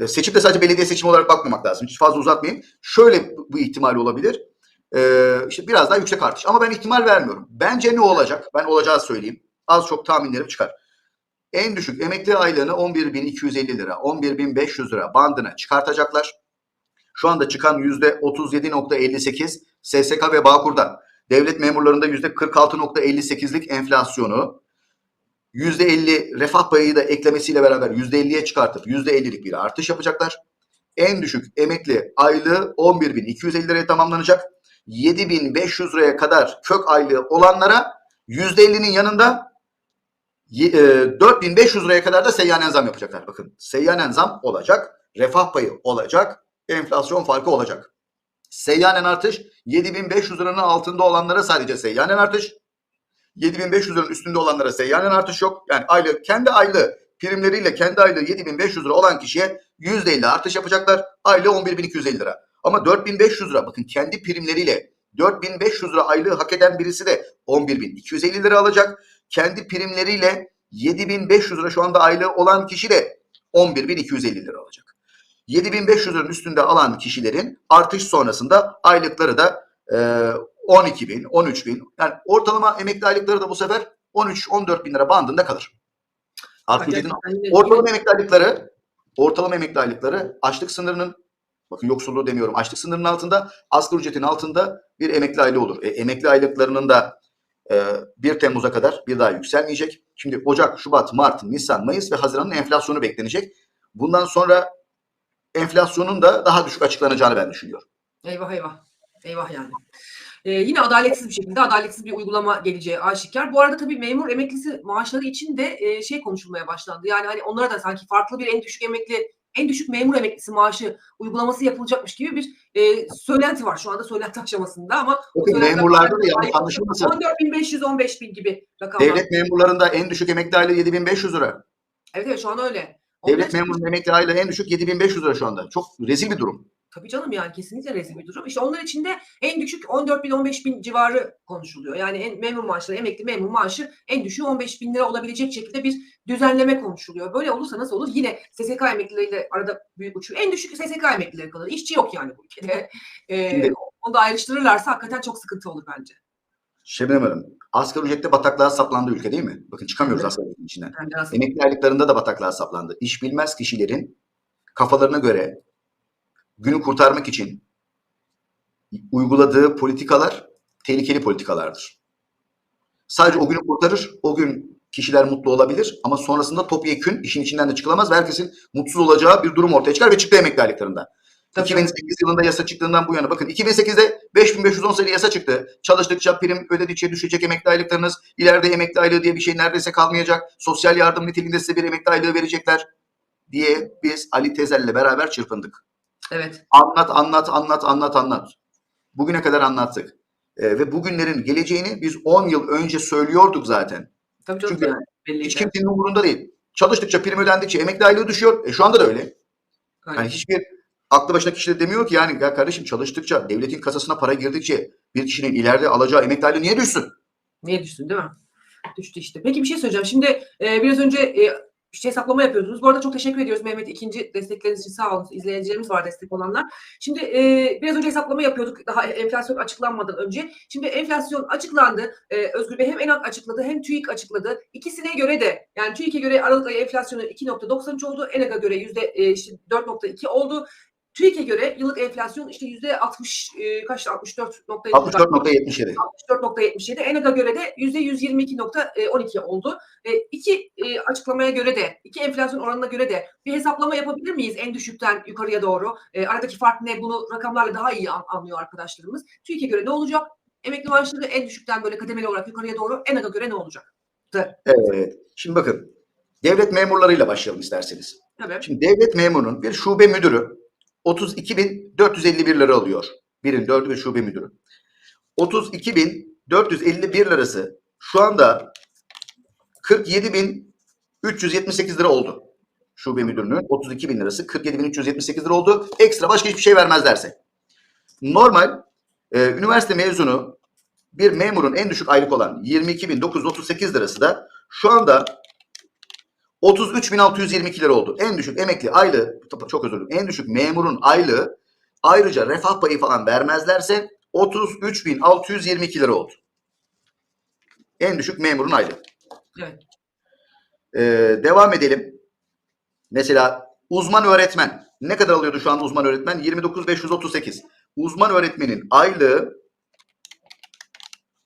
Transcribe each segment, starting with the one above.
E, seçim de sadece belediye seçimi olarak bakmamak lazım. Hiç fazla uzatmayayım. Şöyle bu, ihtimal olabilir. E, işte biraz daha yüksek artış. Ama ben ihtimal vermiyorum. Bence ne olacak? Ben olacağı söyleyeyim. Az çok tahminlerim çıkar. En düşük emekli aylığını 11.250 lira, 11.500 lira bandına çıkartacaklar. Şu anda çıkan %37.58 SSK ve Bağkur'da. Devlet memurlarında %46.58'lik enflasyonu, %50 refah payı da eklemesiyle beraber %50'ye çıkartıp %50'lik bir artış yapacaklar. En düşük emekli aylığı 11.250 liraya tamamlanacak. 7.500 liraya kadar kök aylığı olanlara %50'nin yanında Ye- e, 4500 liraya kadar da seyyanen zam yapacaklar. Bakın seyyanen zam olacak. Refah payı olacak. Enflasyon farkı olacak. Seyyanen artış 7500 liranın altında olanlara sadece seyyanen artış. 7500 liranın üstünde olanlara seyyanen artış yok. Yani aylık kendi aylığı primleriyle kendi aylığı 7500 lira olan kişiye %50 artış yapacaklar. Aylığı 11250 lira. Ama 4500 lira bakın kendi primleriyle 4500 lira aylığı hak eden birisi de 11250 lira alacak kendi primleriyle 7500 lira şu anda aylığı olan kişi de 11250 lira alacak. 7500 liranın üstünde alan kişilerin artış sonrasında aylıkları da e, 12 bin, 13 bin. Yani ortalama emekli aylıkları da bu sefer 13-14 bin lira bandında kalır. Artı ücretin Gerçekten yine- ortalama emekli aylıkları ortalama emekli aylıkları açlık sınırının bakın yoksulluğu demiyorum açlık sınırının altında asgari ücretin altında bir emekli aylığı olur. E, emekli aylıklarının da e, 1 Temmuz'a kadar bir daha yükselmeyecek. Şimdi Ocak, Şubat, Mart, Nisan, Mayıs ve Haziran'ın enflasyonu beklenecek. Bundan sonra enflasyonun da daha düşük açıklanacağını ben düşünüyorum. Eyvah eyvah. Eyvah yani. Ee, yine adaletsiz bir şekilde adaletsiz bir uygulama geleceği aşikar. Bu arada tabii memur emeklisi maaşları için de e, şey konuşulmaya başlandı. Yani hani onlara da sanki farklı bir en düşük emekli en düşük memur emeklisi maaşı uygulaması yapılacakmış gibi bir e, söylenti var şu anda söylenti aşamasında ama Bakın memurlarda da yanlış anlaşılmasın. 14.500 15.000 gibi rakamlar. Devlet memurlarında en düşük emekli aylığı 7500 lira. Evet evet şu an öyle. Devlet memurunun emekli aylığı en düşük 7500 lira şu anda. Çok rezil bir durum. Tabii canım yani kesinlikle rezil bir durum. İşte onlar için de en düşük 14 bin 15 bin civarı konuşuluyor. Yani en, memur maaşları, emekli memur maaşı en düşüğü 15 bin lira olabilecek şekilde bir düzenleme konuşuluyor. Böyle olursa nasıl olur? Yine SSK emeklileriyle arada büyük uçuyor. En düşük SSK emeklileri kalır. İşçi yok yani bu ülkede. Ee, onu da ayrıştırırlarsa hakikaten çok sıkıntı olur bence. Şebnem Hanım, asgari ücrette bataklığa saplandı ülke değil mi? Bakın çıkamıyoruz Evet. asgari ücretin içinden. Emekli aylıklarında da bataklığa saplandı. İş bilmez kişilerin kafalarına göre günü kurtarmak için uyguladığı politikalar tehlikeli politikalardır. Sadece o günü kurtarır, o gün kişiler mutlu olabilir ama sonrasında topyekün işin içinden de çıkılamaz ve herkesin mutsuz olacağı bir durum ortaya çıkar ve çıktı emekli aylıklarında. Tabii. 2008 yılında yasa çıktığından bu yana bakın 2008'de 5510 sayılı yasa çıktı. Çalıştıkça prim ödedikçe düşecek emekli aylıklarınız. İleride emekli aylığı diye bir şey neredeyse kalmayacak. Sosyal yardım niteliğinde size bir emekli aylığı verecekler diye biz Ali Tezel'le beraber çırpındık. Evet. Anlat anlat anlat anlat anlat. Bugüne kadar anlattık. Ee, ve bugünlerin geleceğini biz 10 yıl önce söylüyorduk zaten. Tabii Çünkü yani. Belliydi. Hiç kimsenin umurunda değil. Çalıştıkça prim ödendikçe emekli aylığı düşüyor. E şu anda da öyle. Aynen. Yani hiçbir aklı başına kişi de demiyor ki yani ya kardeşim çalıştıkça devletin kasasına para girdikçe bir kişinin ileride alacağı emekli aylığı niye düşsün? Niye düştün değil mi? Düştü işte. Peki bir şey söyleyeceğim. Şimdi e, biraz önce e, işte hesaplama yapıyordunuz. Bu arada çok teşekkür ediyoruz Mehmet. ikinci destekleriniz için sağ olun. İzleyicilerimiz var destek olanlar. Şimdi e, biraz önce hesaplama yapıyorduk daha enflasyon açıklanmadan önce. Şimdi enflasyon açıklandı. E, Özgür Bey hem ENAK açıkladı hem TÜİK açıkladı. İkisine göre de yani TÜİK'e göre Aralık ayı enflasyonu 2.93 oldu. ENAK'a göre yüzde e, işte 4.2 oldu. TÜİK'e göre yıllık enflasyon işte yüzde 60 e, kaçtı 64.7 64.77. 64.77. ENAG'a göre de %122.12 oldu. E, iki e, açıklamaya göre de, iki enflasyon oranına göre de bir hesaplama yapabilir miyiz en düşükten yukarıya doğru? E, aradaki fark ne? Bunu rakamlarla daha iyi an- anlıyor arkadaşlarımız. TÜİK'e göre ne olacak? Emekli maaşları en düşükten böyle kademeli olarak yukarıya doğru ENAG'a göre ne olacak? Evet. Şimdi bakın devlet memurlarıyla başlayalım isterseniz. Tabii. Şimdi devlet memurunun bir şube müdürü 32.451 lira alıyor. Birin dördü bir şube müdürü. 32.451 lirası şu anda 47.378 lira oldu. Şube müdürünün 32 bin lirası 47.378 lira oldu. Ekstra başka hiçbir şey vermezlerse. Normal e, üniversite mezunu bir memurun en düşük aylık olan 22.938 lirası da şu anda 33.622 lira oldu. En düşük emekli aylığı, çok özür dilerim, en düşük memurun aylığı ayrıca refah payı falan vermezlerse 33.622 lira oldu. En düşük memurun aylığı. Evet. Ee, devam edelim. Mesela uzman öğretmen. Ne kadar alıyordu şu anda uzman öğretmen? 29.538. Uzman öğretmenin aylığı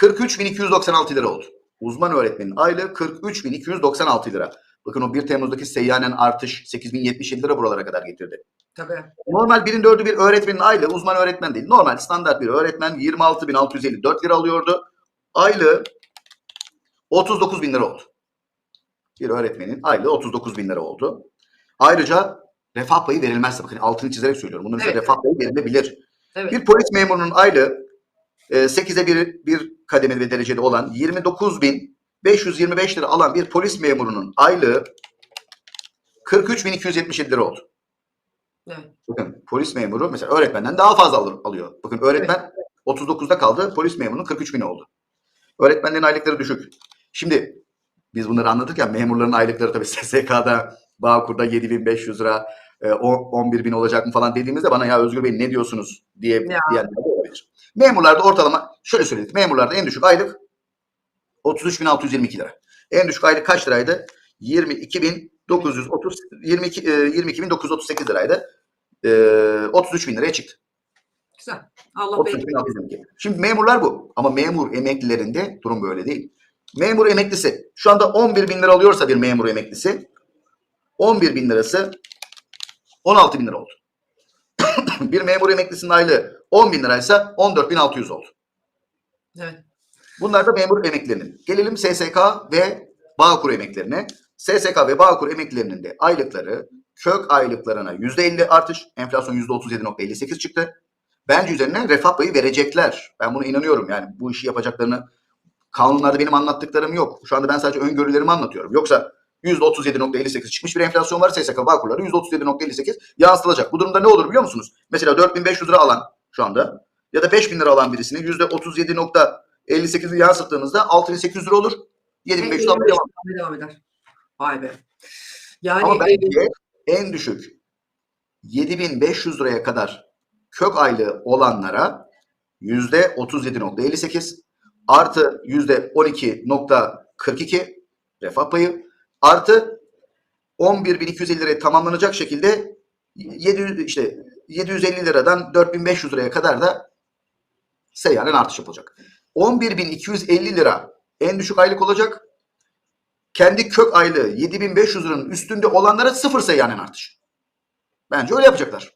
43.296 lira oldu. Uzman öğretmenin aylığı 43.296 lira. Bakın o 1 Temmuz'daki seyyanen artış 8.077 lira buralara kadar getirdi. Tabii. Normal birin dördü bir öğretmenin aylığı uzman öğretmen değil. Normal standart bir öğretmen 26.654 lira alıyordu. Aylığı 39 bin lira oldu. Bir öğretmenin aylığı 39 bin lira oldu. Ayrıca refah payı verilmezse bakın altını çizerek söylüyorum. Bunun Evet. refah payı verilebilir. Evet. Bir polis memurunun aylığı e, 8'e bir, bir kademeli ve dereceli olan 29.525 lira alan bir polis memurunun aylığı 43.277 lira oldu. Evet. Bakın polis memuru mesela öğretmenden daha fazla alır, alıyor. Bakın öğretmen 39'da kaldı. Polis memurunun 43 bin oldu. Öğretmenlerin aylıkları düşük. Şimdi biz bunları anlatırken memurların aylıkları tabii SSK'da, Bağkur'da 7500 lira, e, o- 11 bin olacak mı falan dediğimizde bana ya Özgür Bey ne diyorsunuz diye diyenler olabilir. Memurlarda ortalama şöyle söyledik. Memurlarda en düşük aylık 33.622 lira. En düşük aylık kaç liraydı? 22.930 22 e, 22.938 liraydı. E, 33 bin liraya çıktı. Güzel. Allah 33 belli. bin 622. Şimdi memurlar bu. Ama memur emeklilerinde durum böyle değil. Memur emeklisi şu anda 11 bin lira alıyorsa bir memur emeklisi 11 bin lirası 16 bin lira oldu. bir memur emeklisinin aylığı 10 bin liraysa 14 bin 600 oldu. Evet. Bunlar da memur emeklilerinin. Gelelim SSK ve Bağkur emeklilerine. SSK ve Bağkur emeklilerinin de aylıkları kök aylıklarına %50 artış, enflasyon %37.58 çıktı. Bence üzerine refah payı verecekler. Ben buna inanıyorum yani bu işi yapacaklarını kanunlarda benim anlattıklarım yok. Şu anda ben sadece öngörülerimi anlatıyorum. Yoksa %37.58 çıkmış bir enflasyon var. SSK Bağkurları %37.58 yansıtılacak. Bu durumda ne olur biliyor musunuz? Mesela 4500 lira alan şu anda ya da 5000 lira alan birisinin %37.58'i yansıttığınızda 6800 lira olur. 7500 almaya devam. devam eder. Vay be. Yani Ama e, bence en düşük 7500 liraya kadar kök aylığı olanlara %37.58 artı %12.42 refah payı artı 11.250 liraya tamamlanacak şekilde 700 işte 750 liradan 4500 liraya kadar da seyyanen artış yapılacak. 11.250 lira en düşük aylık olacak. Kendi kök aylığı 7500 liranın üstünde olanlara sıfır seyyanen artış. Bence öyle yapacaklar.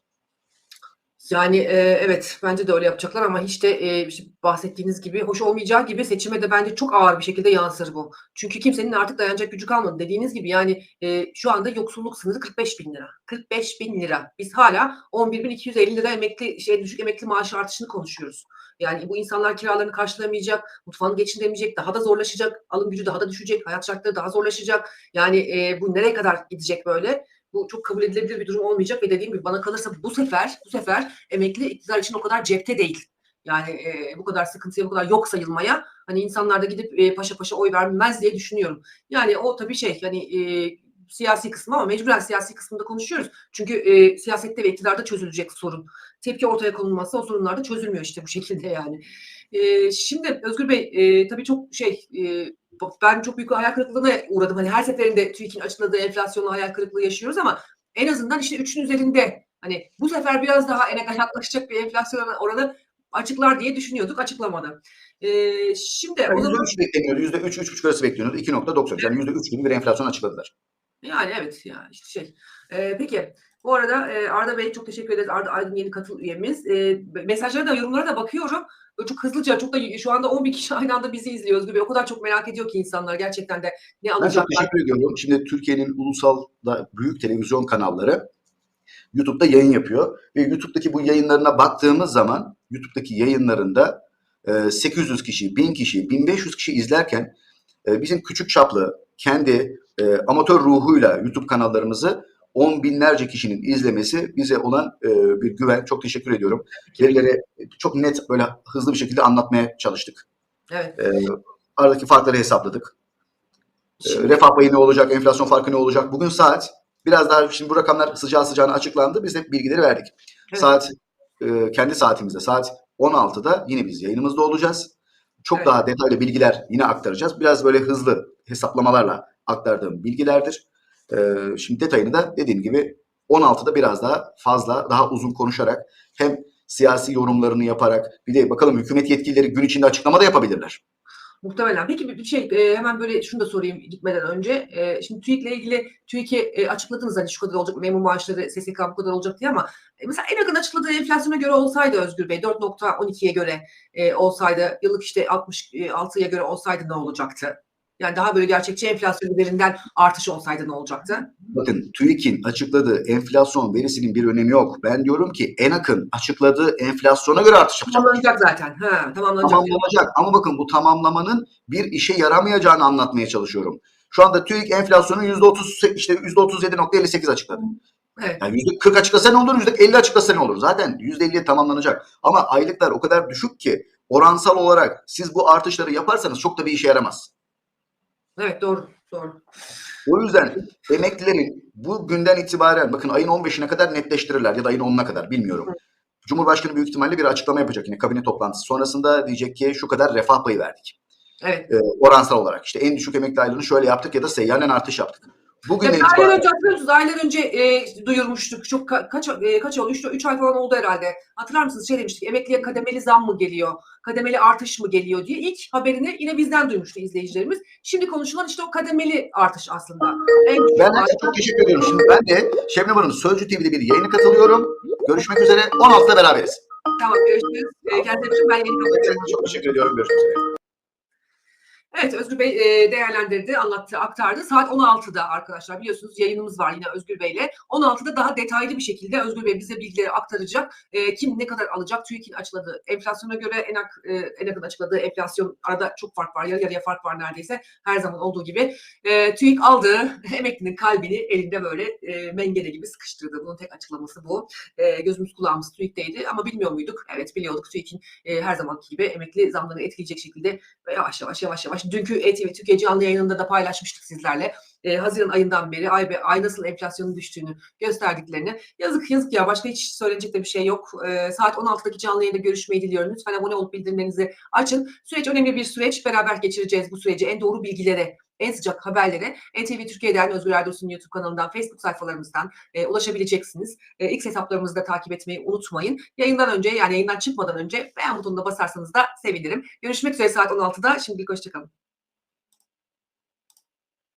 Yani e, evet bence de öyle yapacaklar ama hiç de e, işte bahsettiğiniz gibi hoş olmayacağı gibi seçime de bence çok ağır bir şekilde yansır bu. Çünkü kimsenin artık dayanacak gücü kalmadı. Dediğiniz gibi yani e, şu anda yoksulluk sınırı 45 bin lira. 45 bin lira. Biz hala 11.250 lira emekli şey düşük emekli maaşı artışını konuşuyoruz. Yani bu insanlar kiralarını karşılayamayacak, mutfağını geçindiremeyecek, daha da zorlaşacak, alım gücü daha da düşecek, hayat şartları daha zorlaşacak. Yani e, bu nereye kadar gidecek böyle? Bu çok kabul edilebilir bir durum olmayacak ve dediğim gibi bana kalırsa bu sefer bu sefer emekli iktidar için o kadar cepte değil. Yani e, bu kadar sıkıntıya, bu kadar yok sayılmaya hani insanlar da gidip e, paşa paşa oy vermez diye düşünüyorum. Yani o tabii şey yani e, siyasi kısmı ama mecburen siyasi kısmında konuşuyoruz. Çünkü e, siyasette ve iktidarda çözülecek sorun. Tepki ortaya konulmazsa o sorunlar da çözülmüyor işte bu şekilde yani. E, şimdi Özgür Bey e, tabii çok şey e, ben çok büyük hayal kırıklığına uğradım. Hani her seferinde TÜİK'in açıkladığı enflasyonla hayal kırıklığı yaşıyoruz ama en azından işte üçün üzerinde hani bu sefer biraz daha ene yaklaşacak bir enflasyon oranı açıklar diye düşünüyorduk. Açıklamadı. Ee, şimdi Yani o zaman %3 bekleniyordu. %3, 3,5 arası bekleniyordu. 2.93. Yani %3 gibi bir enflasyon açıkladılar. yani evet ya işte şey. Ee, peki bu arada e, Arda Bey çok teşekkür ederiz. Arda Aydın yeni katıl üyemiz. E, mesajlara da yorumlara da bakıyorum. Böyle Çok hızlıca çok da şu anda 11 kişi aynı anda bizi izliyor Özgür Bey. O kadar çok merak ediyor ki insanlar gerçekten de ne Ben çok alacaklar. teşekkür ediyorum. Şimdi Türkiye'nin ulusal da büyük televizyon kanalları YouTube'da yayın yapıyor. Ve YouTube'daki bu yayınlarına baktığımız zaman YouTube'daki yayınlarında e, 800 kişi, 1000 kişi, 1500 kişi izlerken e, bizim küçük çaplı kendi e, amatör ruhuyla YouTube kanallarımızı on binlerce kişinin izlemesi bize olan e, bir güven. Çok teşekkür ediyorum. Verileri çok net böyle hızlı bir şekilde anlatmaya çalıştık. Evet. E, aradaki farkları hesapladık. Şimdi- refah payı ne olacak, enflasyon farkı ne olacak? Bugün saat biraz daha şimdi bu rakamlar sıcağı sıcağına açıklandı. Biz de bilgileri verdik. Evet. Saat e, kendi saatimizde saat 16'da yine biz yayınımızda olacağız. Çok Evet. daha detaylı bilgiler yine aktaracağız. Biraz böyle hızlı hesaplamalarla aktardığım bilgilerdir. Ee, şimdi detayını da dediğim gibi 16'da biraz daha fazla, daha uzun konuşarak hem siyasi yorumlarını yaparak bir de bakalım hükümet yetkilileri gün içinde açıklama da yapabilirler. Muhtemelen. Peki bir şey e, hemen böyle şunu da sorayım gitmeden önce. E, şimdi TÜİK'le ilgili TÜİK'i e, açıkladınız hani şu kadar olacak memur maaşları SSK bu kadar olacak diye ama e, mesela en yakın açıkladığı enflasyona göre olsaydı Özgür Bey 4.12'ye göre e, olsaydı yıllık işte 66'ya göre olsaydı ne olacaktı? Yani daha böyle gerçekçi enflasyon üzerinden artış olsaydı ne olacaktı? Bakın TÜİK'in açıkladığı enflasyon verisinin bir önemi yok. Ben diyorum ki ENAK'ın açıkladığı enflasyona göre artış yapacak. Tamamlanacak zaten. Ha, tamamlanacak. Tamamlanacak ama bakın bu tamamlamanın bir işe yaramayacağını anlatmaya çalışıyorum. Şu anda TÜİK enflasyonu %30 işte %37.58 açıkladı. Evet. Yani %40 açıklasa ne olur, %50 açıklasa ne olur? Zaten %50'ye tamamlanacak. Ama aylıklar o kadar düşük ki oransal olarak siz bu artışları yaparsanız çok da bir işe yaramaz. Evet doğru. Doğru. O yüzden emeklilerin bu günden itibaren bakın ayın 15'ine kadar netleştirirler ya da ayın 10'una kadar bilmiyorum. Cumhurbaşkanı büyük ihtimalle bir açıklama yapacak yine kabine toplantısı. Sonrasında diyecek ki şu kadar refah payı verdik. Evet. e, oransal olarak. İşte en düşük emekli aylığını şöyle yaptık ya da seyyanen artış yaptık. Bugüne Evet, aylar önce hatırlıyor musunuz? Aylar önce e, duyurmuştuk. Çok ka- kaç e, kaç oldu? 3 3 ay falan oldu herhalde. Hatırlar mısınız? Şey demiştik. Emekliye kademeli zam mı geliyor? Kademeli artış mı geliyor diye ilk haberini yine bizden duymuştu izleyicilerimiz. Şimdi konuşulan işte o kademeli artış aslında. En ben herkese çok teşekkür ediyorum. Şimdi ben de Şebnem Hanım Sözcü TV'de bir yayına katılıyorum. Görüşmek üzere. 16'da beraberiz. Tamam görüşürüz. E, kendinize. Ben yeni Herkese çok teşekkür ediyorum. Görüşmek üzere. Evet Özgür Bey e, değerlendirdi, anlattı, aktardı. Saat 16'da arkadaşlar biliyorsunuz yayınımız var yine Özgür Bey'le. 16'da daha detaylı bir şekilde Özgür Bey bize bilgileri aktaracak. E, kim ne kadar alacak? TÜİK'in açıkladığı enflasyona göre ENAK, e, ENAK'ın açıkladığı enflasyon arada çok fark var. Yarı yarıya fark var neredeyse. Her zaman olduğu gibi. E, TÜİK aldığı emeklinin kalbini elinde böyle e, gibi sıkıştırdı. Bunun tek açıklaması bu. E, gözümüz kulağımız TÜİK'teydi ama bilmiyor muyduk? Evet biliyorduk. TÜİK'in her zamanki gibi emekli zamlarını etkileyecek şekilde ve yavaş yavaş yavaş yavaş dünkü ETV Türkiye canlı yayınında da paylaşmıştık sizlerle. Ee, Haziran ayından beri ay, be- ay nasıl enflasyonun düştüğünü gösterdiklerini. Yazık yazık ya başka hiç söylenecek de bir şey yok. Ee, saat 16'daki canlı yayında görüşmeyi diliyorum. Lütfen abone olup bildirimlerinizi açın. Süreç önemli bir süreç. Beraber geçireceğiz bu süreci. En doğru bilgilere en sıcak haberlere NTV Türkiye'den Özgür Erdoğan'ın YouTube kanalından, Facebook sayfalarımızdan e, ulaşabileceksiniz. E, X hesaplarımızı da takip etmeyi unutmayın. Yayından önce yani yayından çıkmadan önce beğen butonuna basarsanız da sevinirim. Görüşmek üzere saat 16'da. Şimdilik hoşçakalın.